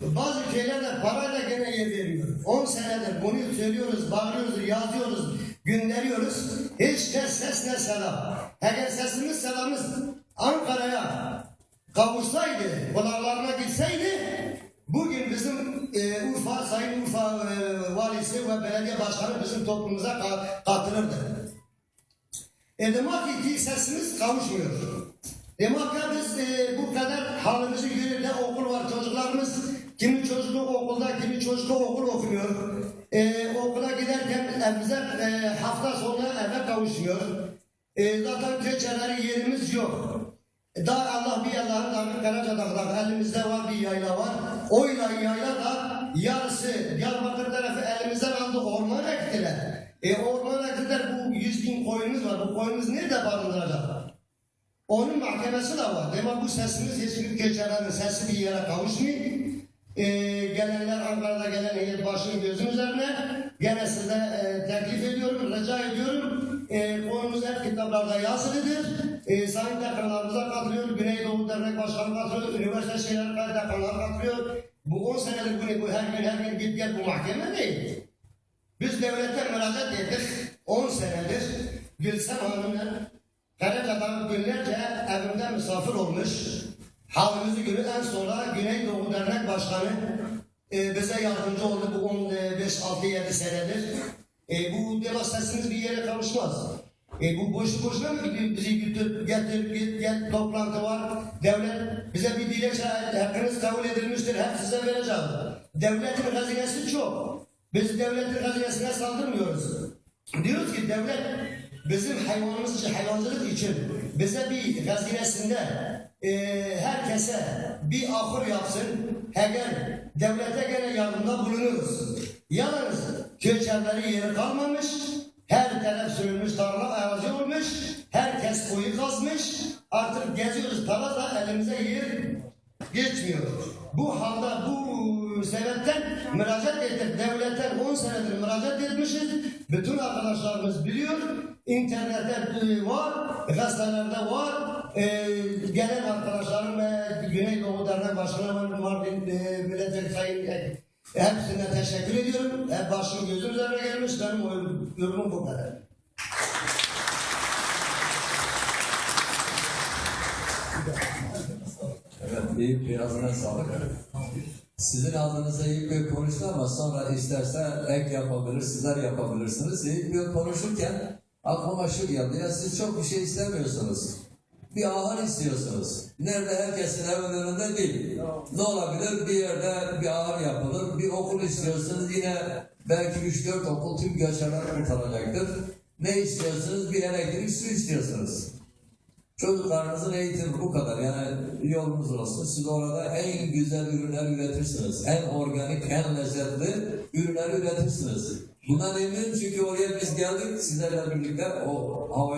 Bazı köylerde parayla gene yer veriyor. 10 senedir bunu söylüyoruz, bağırıyoruz, yazıyoruz, gönderiyoruz. Hiç ne ses ne selam. Eğer sesimiz selamımız Ankara'ya kavuşsaydı, kulaklarına gitseydi, bugün bizim e, Urfa, Sayın Urfa e, valisi ve belediye başkanı bizim toplumumuza ka- katılırdı. E demek ki sesimiz kavuşmuyor. Demek ki biz e, bu kadar halimizi görür de okul var çocuklarımız. Çocuğu okul okumuyor. E, okula giderken evimize e, hafta sonu eve kavuşmuyor. E, zaten köçeleri yerimiz yok. E, Daha Allah bir Allah'ın damı Karacadağ'da elimizde var bir yayla var. O yayla da yarısı Diyarbakır tarafı elimizden aldı ormana gittiler. E ormana gittiler bu yüz bin koyunumuz var. Bu koyunumuz nerede barındıracak? Onun mahkemesi de var. Demek bu sesimiz hiçbir keçelerin sesi bir yere kavuşmuyor. Ee, gelenler Ankara'da gelen heyet başını gözün üzerine gene size e, teklif ediyorum, rica ediyorum. E, konumuz hep kitaplarda yazılıdır. E, sayın dekanlarımıza katılıyor, Güneydoğu Dernek Başkanı katılıyor, üniversite şeyler dekanlar katılıyor. Bu 10 senedir bunu bu her gün her gün git gel bu mahkeme değil. Biz devlete müracaat ettik 10 senedir. Gülsem Hanım'la Karaca'dan günlerce evimde misafir olmuş. Halimizi görüp en Dernek Başkanı e, bize yardımcı oldu bu 15-6-7 senedir. E, bu demonstrasyonumuz bir yere kavuşmaz. E, bu boş boşuna mı gidiyor? Bizi götür, getir, git, gel, toplantı var. Devlet bize bir dilekçe hakkınız kabul edilmiştir. Hep size vereceğim. Devletin hazinesi çok. Biz devletin hazinesine saldırmıyoruz. Diyoruz ki devlet bizim hayvanımız için, hayvancılık için bize bir hazinesinde e, herkese bir ahır yapsın. Eğer devlete gene yardımda bulunuruz. Yalnız köçerleri yeri kalmamış, her taraf sürülmüş, tarla arazi olmuş, herkes kuyu kazmış. Artık geziyoruz, para da elimize yer geçmiyor. Bu halde bu sebepten müracaat ettik. Devletten 10 senedir müracaat etmişiz. Bütün arkadaşlarımız biliyor. İnternette var, gazetelerde var. Ee, gelen arkadaşlarım e, Güneydoğu Dernek Başkanı Mardin e, Milletvekili Sayın e, hepsine teşekkür ediyorum. Hep başım gözüm üzerine gelmiş. Benim yorumum bu kadar. Evet, iyi bir ağzına sağlık. Sizin adınıza ilk bir konuştu ama sonra isterse ek yapabilir, sizler yapabilirsiniz. İlk bir konuşurken aklıma şu geldi. Ya siz çok bir şey istemiyorsunuz. Bir ahır istiyorsunuz. Nerede herkesin evinin önünde değil. Ne olabilir? Bir yerde bir ahır yapılır. Bir okul istiyorsunuz. Yine belki 3-4 okul tüm göçerler kurtaracaktır. Ne istiyorsunuz? Bir elektrik su istiyorsunuz. Çocuklarınızın eğitimi bu kadar. Yani yolunuz olsun. Siz orada en güzel ürünler üretirsiniz. En organik, en lezzetli ürünler üretirsiniz. Bundan eminim çünkü oraya biz geldik sizlerle birlikte o havayı